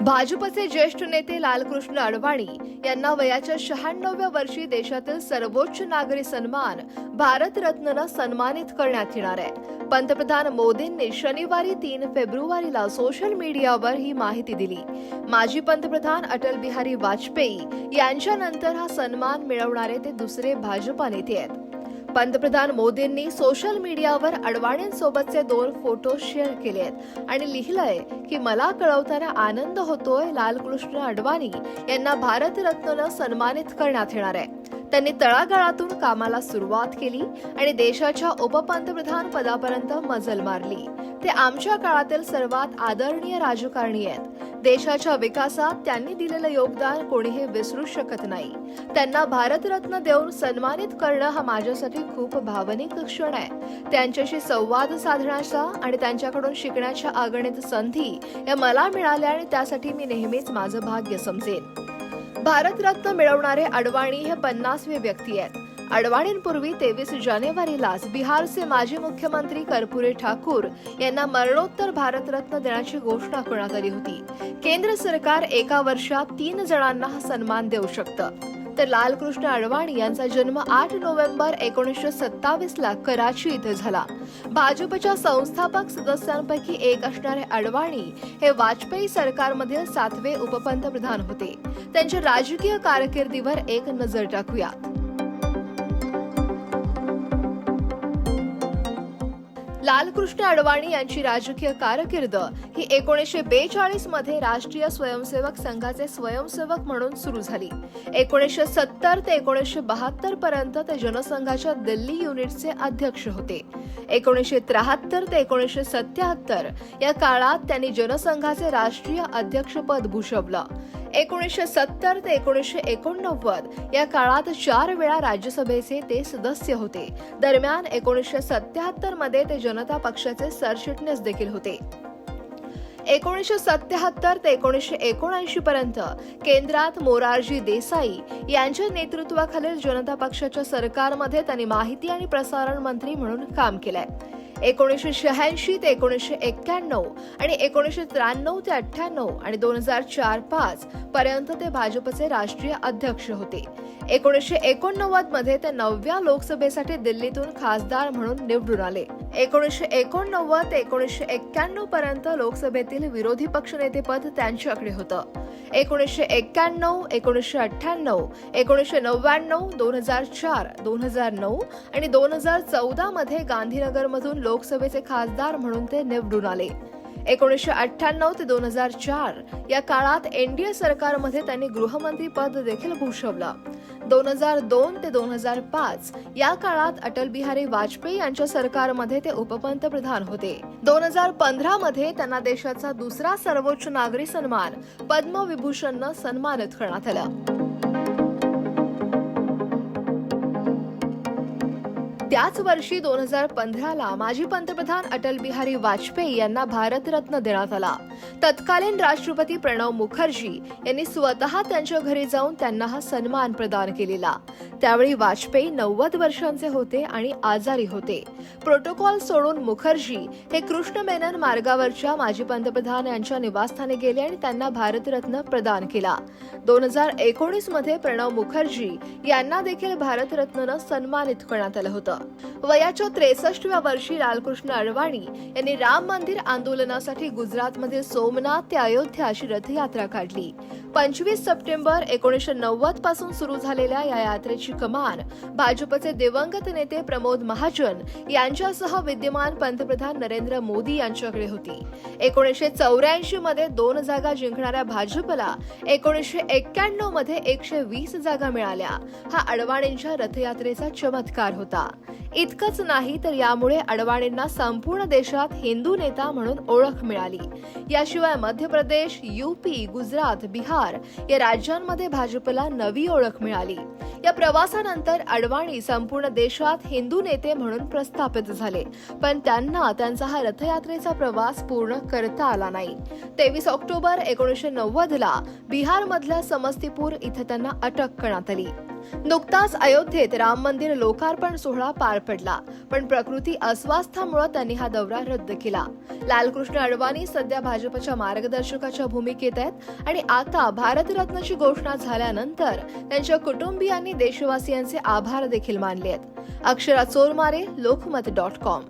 भाजपचे ज्येष्ठ नेते लालकृष्ण अडवाणी यांना वयाच्या शहाण्णव्या वर्षी देशातील सर्वोच्च नागरी सन्मान भारतरत्ननं सन्मानित करण्यात येणार आहे. पंतप्रधान मोदींनी शनिवारी तीन फेब्रुवारीला सोशल मीडियावर ही माहिती दिली. माजी पंतप्रधान अटल बिहारी वाजपेयी यांच्यानंतर हा सन्मान मिळवणारे ते दुसरे भाजपा नेते आहेत. पंतप्रधान मोदींनी सोशल मीडियावर अडवाणींसोबतचे दोन फोटो शेअर केले आहेत. आणि लिहिलंय की मला कळवताना आनंद होतोय लालकृष्ण अडवाणी यांना भारतरत्ननं सन्मानित करण्यात येणार आहे. त्यांनी तळागाळातून कामाला सुरुवात केली आणि देशाच्या उपपंतप्रधान पदापर्यंत मजल मारली. ते आमच्या काळातील सर्वात आदरणीय राजकारणी आहेत. देशाच्या विकासात त्यांनी दिलेलं योगदान कोणीही विसरू शकत नाही. त्यांना भारतरत्न देऊन सन्मानित करणं हा माझ्यासाठी खूप भावनिक क्षण आहे. त्यांच्याशी संवाद साधण्याचा आणि त्यांच्याकडून शिकण्याच्या अगणित संधी या मला मिळाल्या आणि त्यासाठी मी नेहमीच माझं भाग्य समजेन. भारतरत्न मिळवणारे अडवाणी हे पन्नासवे व्यक्ती आहेत. अडवाणींपूर्वी तेवीस जानेवारीलाच बिहारचे माजी मुख्यमंत्री कर्पुरे ठाकूर यांना मरणोत्तर भारतरत्न देण्याची घोषणा करण्यात आली होती. केंद्र सरकार एका वर्षात तीन जणांना हा सन्मान देऊ शकतं. तर लालकृष्ण अडवाणी यांचा जन्म आठ नोव्हेंबर एकोणीसशे सत्तावीस ला कराची इथे झाला. भाजपच्या संस्थापक सदस्यांपैकी एक असणारे अडवाणी हे वाजपेयी सरकारमधील सातवे उपपंतप्रधान होते. त्यांच्या राजकीय कारकिर्दीवर एक नजर टाकूयात. लालकृष्ण अडवाणी यांची राजकीय कारकीर्द ही एकोणीसशे बेचाळीसमध्ये राष्ट्रीय स्वयंसेवक संघाचे स्वयंसेवक म्हणून सुरू झाली. एकोणीसशे सत्तर ते एकोणीसशे बहात्तर पर्यंत ते जनसंघाच्या दिल्ली युनिटचे अध्यक्ष होते. एकोणीसशे त्र्याहत्तर ते एकोणीसशे सत्याहत्तर या काळात त्यांनी जनसंघाचे राष्ट्रीय अध्यक्षपद भूषवलं. एकोणीसशे सत्तर ते एकोणीसशे एकोणनव्वद या काळात चार वेळा राज्यसभेचे ते सदस्य होते. दरम्यान एकोणीसशे सत्याहत्तरमध्ये ते जनता पक्षाचे सरचिटणीस देखील होते. एकोणीसशे सत्याहत्तर ते एकोणीसशे एकोणऐंशी पर्यंत केंद्रात मोरारजी देसाई यांच्या नेतृत्वाखालील जनता पक्षाच्या सरकारमध्ये त्यांनी माहिती आणि प्रसारण मंत्री म्हणून काम केलंय. एकोणीसशे शहाऐंशी ते एकोणीसशे एक्क्याण्णव आणि एकोणीसशे त्र्याण्णव ते अठ्ठ्याण्णव आणि दोन हजार चार पाच पर्यंत ते भाजपचे राष्ट्रीय अध्यक्ष होते. एकोणीसशे एकोणनव्वदमध्ये ते नवव्या लोकसभेसाठी दिल्लीतून खासदार म्हणून निवडून आले. एकोणीसशे एकोणनव्वद ते एकोणीसशे एक्क्याण्णव पर्यंत लोकसभेतील विरोधी पक्षनेतेपद त्यांच्याकडे होतं. एकोणीसशे एक्क्याण्णव एकोणीसशे अठ्ठ्याण्णव एकोणीसशे नव्याण्णव दोन हजार चार दोन हजार नऊ आणि दोन हजार चौदा मध्ये गांधीनगरमधून लोकसभेचे खासदार म्हणून ते निवडून आले. एकोणीसशे अठ्ठ्याण्णव ते दोन हजार चार या काळात एनडीए सरकारमध्ये त्यांनी गृहमंत्री पद देखील भूषवलं. दोन हजार दोन ते दोन हजार पाच या काळात अटल बिहारी वाजपेयी यांच्या सरकारमध्ये ते उपपंतप्रधान होते. दोन हजार पंधरा मध्ये त्यांना देशाचा दुसरा सर्वोच्च नागरी सन्मान पद्मविभूषणनं सन्मानित करण्यात आलं. त्याच वर्षी दोन हजार पंधराला माजी पंतप्रधान अटल बिहारी वाजपेयी यांना भारतरत्न देण्यात आला. तत्कालीन राष्ट्रपती प्रणव मुखर्जी यांनी स्वतः त्यांच्या घरी जाऊन त्यांना हा सन्मान प्रदान केलेला. त्यावेळी वाजपेयी नव्वद वर्षांचे होते आणि आजारी होते. प्रोटोकॉल सोडून मुखर्जी हे कृष्ण मेनन मार्गावरच्या माजी पंतप्रधान यांच्या निवासस्थानी गेले आणि त्यांना भारतरत्न प्रदान केला. दोन हजार एकोणीसमध्ये प्रणव मुखर्जी यांना देखील भारतरत्ननं सन्मानित करण्यात आलं होतं. वयाच्या त्रेसष्टव्या वर्षी लालकृष्ण अडवाणी यांनी राम मंदिर आंदोलनासाठी गुजरातमधील सोमनाथ ते अयोध्या अशी रथयात्रा काढली. पंचवीस सप्टेंबर एकोणीसशे नव्वदपासून सुरू झालेल्या या यात्रेची कमान भाजपचे दिवंगत नेते प्रमोद महाजन यांच्यासह विद्यमान पंतप्रधान नरेंद्र मोदी यांच्याकडे होती. एकोणीसशे चौऱ्याऐंशी मध्ये दोन जागा जिंकणाऱ्या भाजपला एकोणीसशे एक्क्याण्णवमध्ये एकशे वीस जागा मिळाल्या. हा अडवाणींच्या रथयात्रेचा चमत्कार होता. इतकंच नाही तर यामुळे अडवाणींना संपूर्ण देशात हिंदू नेता म्हणून ओळख मिळाली. याशिवाय मध्य प्रदेश युपी गुजरात बिहार या राज्यांमध्ये भाजपला नवी ओळख मिळाली. या प्रवास प्रवासानंतर अडवाणी संपूर्ण देशात हिंदू नेते म्हणून प्रस्थापित झाले. पण त्यांना त्यांचा हा रथयात्रेचा प्रवास पूर्ण करता आला नाही. तेवीस ऑक्टोबर एकोणीसशे नव्वदला बिहारमधल्या समस्तीपूर इथे त्यांना अटक करण्यात आली. नुकताच अयोध्येत राम मंदिर लोकार्पण सोहळा पार पडला पण प्रकृती अस्वास्थामुळे त्यांनी हा दौरा रद्द केला. लालकृष्ण अडवाणी सध्या भाजपच्या मार्गदर्शकाच्या भूमिकेत आहेत आणि आता भारतरत्नची घोषणा झाल्यानंतर त्यांच्या कुटुंबियांनी देशवासियांचे आभार देखील मानले आहेत. Akshara Chormare Lokmat dot com.